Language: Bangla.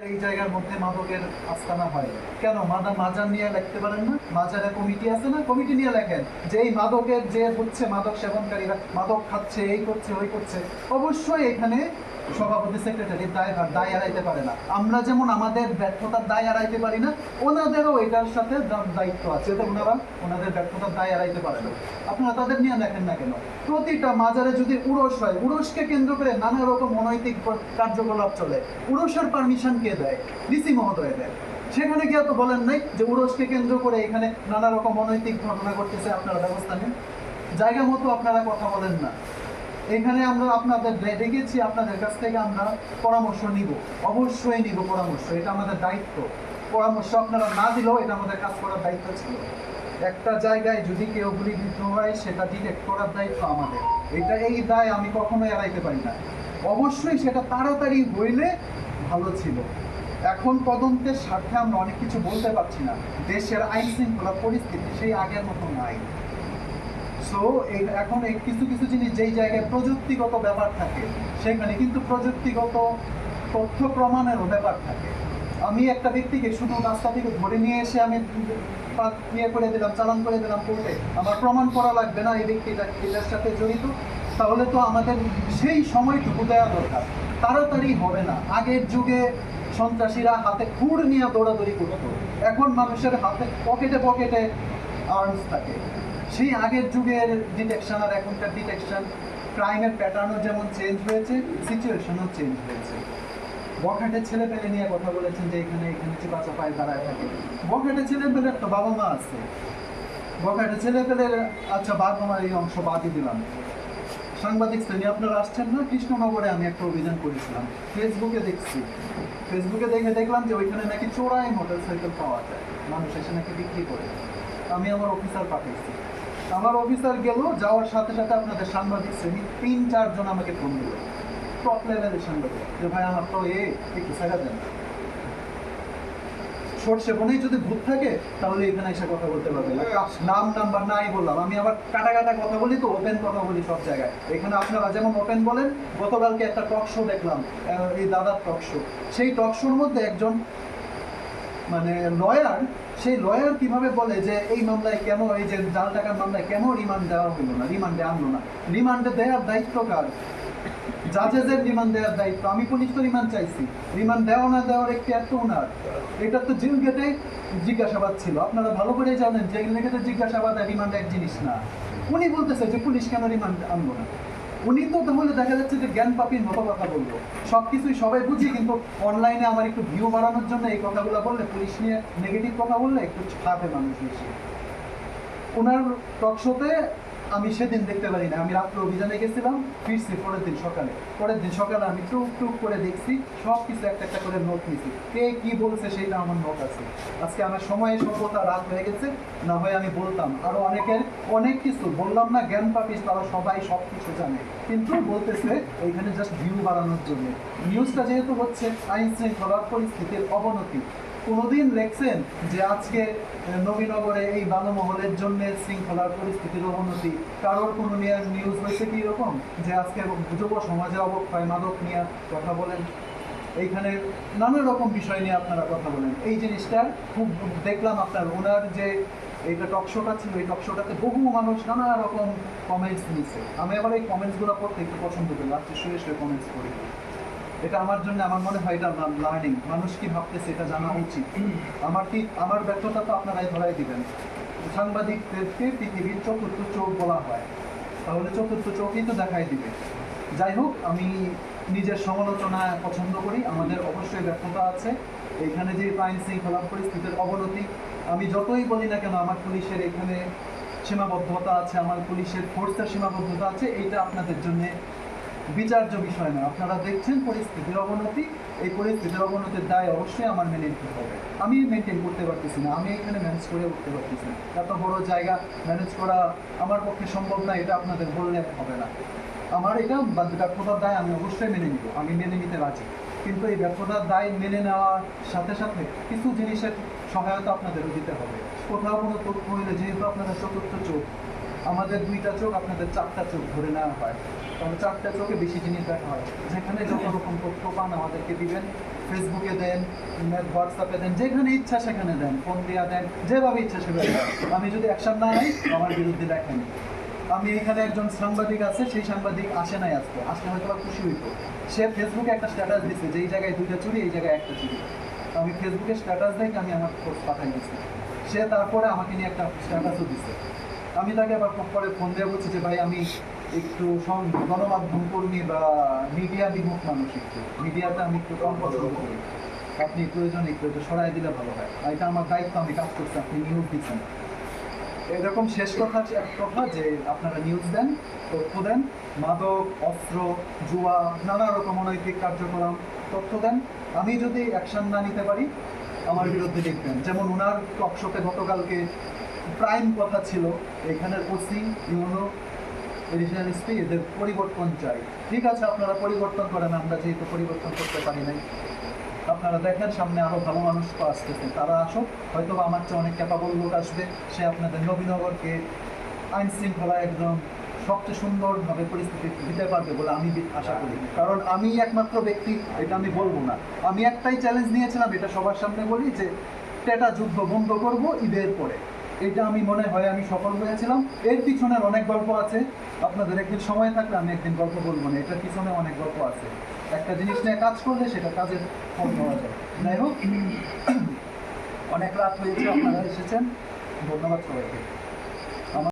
এই জায়গার মধ্যে মাদকের আস্তানা হয়। কেন? মাদা মাজার নিয়ে লিখতে পারেন না? মাজারে কমিটি আছে না? কমিটি নিয়ে লেখেন যে এই মাদকের যে হচ্ছে মাদক সেবনকারীরা, মাদক খাচ্ছে, এই করছে, ওই করছে। অবশ্যই এখানে সভাপতি দায় দায় এড়াইতে পারে না। আমরা যেমন আমাদের ব্যর্থতার দায় এড়াইতে পারি না, ওনাদেরও এটার সাথে দায়িত্ব আছে ওনারা ওনাদের ব্যর্থতার দায় এড়াইতে পারে না। আপনারা তাদের নিয়ে দেখেন না কেন? প্রতিটা মাজারে যদি উড়স হয় উড়সকে কেন্দ্র করে নানা রকম অনৈতিক কার্যকলাপ চলে। উড়সের পারমিশন কে দেয়? ডিসি মহোদয় দেয় সেখানে গিয়ে তো বলেন নাই যে উড়সকে কেন্দ্র করে এখানে নানা রকম অনৈতিক ঘটনা ঘটতেছে, আপনারা ব্যবস্থা নেন। জায়গা মতো আপনারা কথা বলেন না। এখানে আমরা আপনাদের দেখেছি, আপনাদের কাছ থেকে আমরা পরামর্শ নিব। অবশ্যই নিব পরামর্শ, এটা আমাদের দায়িত্ব। পরামর্শ আপনারা না দিলেও এটা আমাদের কাজ করার দায়িত্ব ছিল। একটা জায়গায় যদি কেউ গুলিবিদ্ধ হয়, সেটা ডিটেক্ট করার দায়িত্ব আমাদের। এটা এই দায় আমি কখনোই এড়াইতে পারি না। অবশ্যই সেটা তাড়াতাড়ি হইলে ভালো ছিল। এখন তদন্তের স্বার্থে আমরা অনেক কিছু বলতে পারছি না। দেশের আইন শৃঙ্খলা পরিস্থিতি সেই আগের মতো নাই। সো এখন এই কিছু কিছু জিনিস যেই জায়গায় প্রযুক্তিগত ব্যাপার থাকে, সেখানে কিন্তু প্রযুক্তিগত তথ্য প্রমাণেরও ব্যাপার থাকে। আমি একটা ব্যক্তিকে শুধু রাস্তা থেকে ধরে নিয়ে এসে আমি ইয়ে করে দিলাম, চালান করে দিলাম কোর্টে আমার প্রমাণ করা লাগবে না, এই ব্যক্তিটা এটার সাথে জড়িত, তাহলে তো আমাদের সেই সময়টুকু দেওয়া দরকার। তাড়াতাড়ি হবে না। আগের যুগে সন্ত্রাসীরা হাতে খুঁড় নিয়ে দৌড়াদৌড়ি করতো। এখন মানুষের হাতে পকেটে পকেটে আর্মস থাকে। সেই আগের যুগের ডিটেকশন আর এখনকার ডিটেকশন ক্রাইমের প্যাটার্নও যেমন চেঞ্জ হয়েছে সিচুয়েশনও চেঞ্জ হয়েছে। বখাটের ছেলে পেলে নিয়ে কথা বলেছেন যে এখানে এখানে চিপা চাপায় দাঁড়ায় থাকে। বখাটের ছেলে পেলে একটা বাবা মা আছে। বখাটের ছেলে পেলে আচ্ছা বাবা মার এই অংশ বাদই দিলাম। সাংবাদিক শ্রেণি, আপনারা আসছেন না? কৃষ্ণনগরে আমি একটা অভিযান করেছিলাম। ফেসবুকে দেখছি। ফেসবুকে দেখে দেখলাম যে ওইখানে নাকি চোরাই মোটর সাইকেল পাওয়া যায়। মানুষ এসে নাকি বিক্রি করে। আমি আমার অফিসার পাঠিয়েছি আমার অফিসার গেল, যাওয়ার সাথে সাথে আপনাদের সাংবাদিক শ্রেণি তিন চারজন আমাকে ফোন দিল। টপ লেভেলের সাংবাদিক। যে ভাই, আমার তো এ, একটু সাইডা দেন। সর্ষে বনেই যদি ভূত থাকে, তাহলে এখানে এসে কথা বলতে পারবে। নাম নাম্বার নাই বললাম। আমি আবার কাটা কাটা কথা বলি তো ওপেন কথা বলি সব জায়গায়। এখানে আপনারা যেমন ওপেন বলেন, গতকালকে একটা টক শো দেখলাম এই দাদার টক শো সেই টক শোর মধ্যে একজন মানে লয়ার সেই লয়ার কীভাবে বলে যে এই মামলায় কেন, এই যে জাল টাকার মামলায় কেন রিমান্ড দেওয়া হলো না? রিমান্ডে আনলো না। রিমান্ডে দেওয়ার দায়িত্ব কার? জাজেজের রিমান্ড দেওয়ার দায়িত্ব। আমি পুলিশ তো রিমান্ড চাইছি। রিমান্ড দেওয়া না দেওয়ার একটি এত ওনার এটা তো জেল গেটে জিজ্ঞাসাবাদ ছিল। আপনারা ভালো করে জানেন জেল গেটে জিজ্ঞাসাবাদ আর রিমান্ড এক জিনিস না। উনি বলতেছে যে পুলিশ কেন রিমান্ড আনলো না? উনি তো তাহলে দেখা যাচ্ছে যে জ্ঞান পাপির মতো কথা বলল। সব কিছুই সবাই বুঝি, কিন্তু অনলাইনে আমার একটু ভিউ বাড়ানোর জন্য এই কথাগুলো বললে পুলিশ নিয়ে নেগেটিভ কথা বললে একটু ছাপে মানুষ বেশি। ওনার টক শোতে আমি সেদিন দেখতে পারি না আমি রাত্রে অভিযানে গেছিলাম, ফিরছি পরের দিন সকালে। পরের দিন সকালে আমি টুক টুক করে দেখছি সব কিছু একটা একটা করে নোট নিছি কে কি বলছে সেটা আমার নোট আছে। আজকে আমার সময়, সভ্যতা রাত হয়ে গেছে, না হয় আমি বলতাম। আরও অনেকের, অনেক কিছু, বললাম না, জ্ঞান পাপিস, তারা সবাই সব কিছু জানে। কিন্তু বলতেছে ওইখানে জাস্ট ভিউ বাড়ানোর জন্য। নিউজটা যেহেতু হচ্ছে আইন শৃঙ্খলার পরিস্থিতির অবনতি। কোনোদিন দেখছেন যে আজকে নবীনগরে এই বানমহলের জন্য শৃঙ্খলার পরিস্থিতির অবনতি? কারোর কোনো নিয়ে নিউজ হয়েছে কি এরকম? যে আজকে যুব সমাজে অবক্ষয় মাদক নিয়ে কথা বলেন? এইখানে নানা রকম বিষয় নিয়ে আপনারা কথা বলেন। এই জিনিসটা খুব দেখলাম আপনার ওনার যে এইটা টকশোটা ছিল, এই টকশোটাতে বহু মানুষ নানা রকম কমেন্টস নিয়েছে। আমি আবার এই কমেন্টসগুলো পড়তে একটু পছন্দ করি, রাত্রে শুয়ে শুয়ে কমেন্টস করি এটা আমার জন্য আমার মনে হয় এটা লার্নিং মানুষ কি ভাবতেছে এটা জানা উচিত? আমার কি আমার ব্যর্থতা তো আপনারাই ধরাই দিবেন। সাংবাদিকদেরকে পৃথিবীর চতুর্থ চোখ বলা হয়। তাহলে চতুর্থ চোখই তো দেখাই দিবে। যাই হোক, আমি নিজের সমালোচনা পছন্দ করি। আমাদের অবশ্যই ব্যর্থতা আছে। এখানে যে আইন শৃঙ্খলা পরিস্থিতির অবনতি, আমি যতই বলি না কেন, আমার পুলিশের এখানে সীমাবদ্ধতা আছে, আমার পুলিশের ফোর্সের সীমাবদ্ধতা আছে, এইটা আপনাদের জন্য বিচার্য বিষয় নয়। আপনারা দেখছেন পরিস্থিতির অবনতি। এই পরিস্থিতির অবনতির দায় অবশ্যই আমার মেনে নিতে হবে। আমি মেনটেন করতে পারতেছি না। আমি এখানে ম্যানেজ করে উঠতে পারতেছি না। এত বড় জায়গা ম্যানেজ করা আমার পক্ষে সম্ভব না, এটা আপনাদের বললে হবে না। আমার এটা ব্যর্থতার দায় আমি অবশ্যই মেনে নিব। আমি মেনে নিতে রাজি। কিন্তু এই ব্যর্থতার দায় মেনে নেওয়ার সাথে সাথে কিছু জিনিসের সহায়তা আপনাদেরও দিতে হবে। কোথাও কোনো তথ্য হইলে যেহেতু আপনাদের চতুর্থ চোখ আমাদের দুইটা চোখ আপনাদের চারটা চোখ ধরে নেওয়া হয়। তাহলে চারটা চোখে বেশি জিনিস দেখা হয়। যেখানে যত রকম তথ্য পান আমাদেরকে দিবেন ফেসবুকে দেন হোয়াটসঅ্যাপে দেন, যেখানে ইচ্ছা সেখানে দেন, ফোন দিয়া দেন, যেভাবে ইচ্ছা সেভাবে আমি যদি অ্যাকশন না নেই, আমার বিরুদ্ধে লেখেন আমি এখানে একজন সাংবাদিক আছে, সেই সাংবাদিক আসে নাই আজকে। আসলে হয়তো খুশি হইতো সে ফেসবুকে একটা স্ট্যাটাস দিচ্ছে যে এই জায়গায় দুইটা চুরি, এই জায়গায় একটা চুরি। আমি ফেসবুকে স্ট্যাটাস দেখে আমি আমার পাঠাই দিচ্ছি সে তারপরে আমাকে নিয়ে একটা স্ট্যাটাসও দিচ্ছে আমি তাকে আবার পরে ফোন দিয়ে বলছি যে, ভাই, আমি একটু গণমাধ্যম কর্মী বা মিডিয়া বিমুখ মানুষ একটু। মিডিয়াতে আমি একটু কম পছন্দ করি আপনি প্রয়োজন একটু একটু সরাই দিলে ভালো হয়। এটা আমার দায়িত্ব, আমি কাজ করছি, আপনি নিউজ দিচ্ছেন। এরকম শেষ কথা এক কথা যে, আপনারা নিউজ দেন, তথ্য দেন, মাদক, অস্ত্র, জুয়া, নানা রকম অনৈতিক কার্যক্রম তথ্য দেন। আমি যদি অ্যাকশন না নিতে পারি, আমার বিরুদ্ধে লিখবেন। যেমন ওনার টকশোতে গতকালকে প্রাইম কথা ছিল, এখানের ওসি ইউনো, এডিশনাল এসপি, এদের পরিবর্তন চাই। ঠিক আছে, আপনারা পরিবর্তন করেন, আমরা যেহেতু পরিবর্তন করতে পারি নাই। আপনারা দেখেন, সামনে আরও ভালো মানুষ তো আসতেছে। তারা আসুক হয়তো আমার চেয়ে অনেক ক্যাপাবল লোক আসবে। সে আপনাদের নবীনগরকে আইন শৃঙ্খলা একদম সবচেয়ে সুন্দরভাবে পরিস্থিতি দিতে পারবে বলে আমি আশা করি। কারণ আমি একমাত্র ব্যক্তি, এটা আমি বলব না। আমি একটাই চ্যালেঞ্জ নিয়েছিলাম, এটা সবার সামনে বলি যে, টেটা যুদ্ধ বন্ধ করব ঈদের পরে। এটা আমি মনে হয় আমি সফল হয়েছিলাম। এর পিছনের অনেক গল্প আছে। আপনাদের একদিন সময় থাকলে আমি একদিন গল্প বলব না, এটার পিছনে অনেক গল্প আছে। একটা জিনিস নিয়ে কাজ করলে সেটা কাজের ফল পাওয়া যায়। যাই হোক, অনেক রাত হয়েছে, আপনারা এসেছেন। ধন্যবাদ সবাইকে।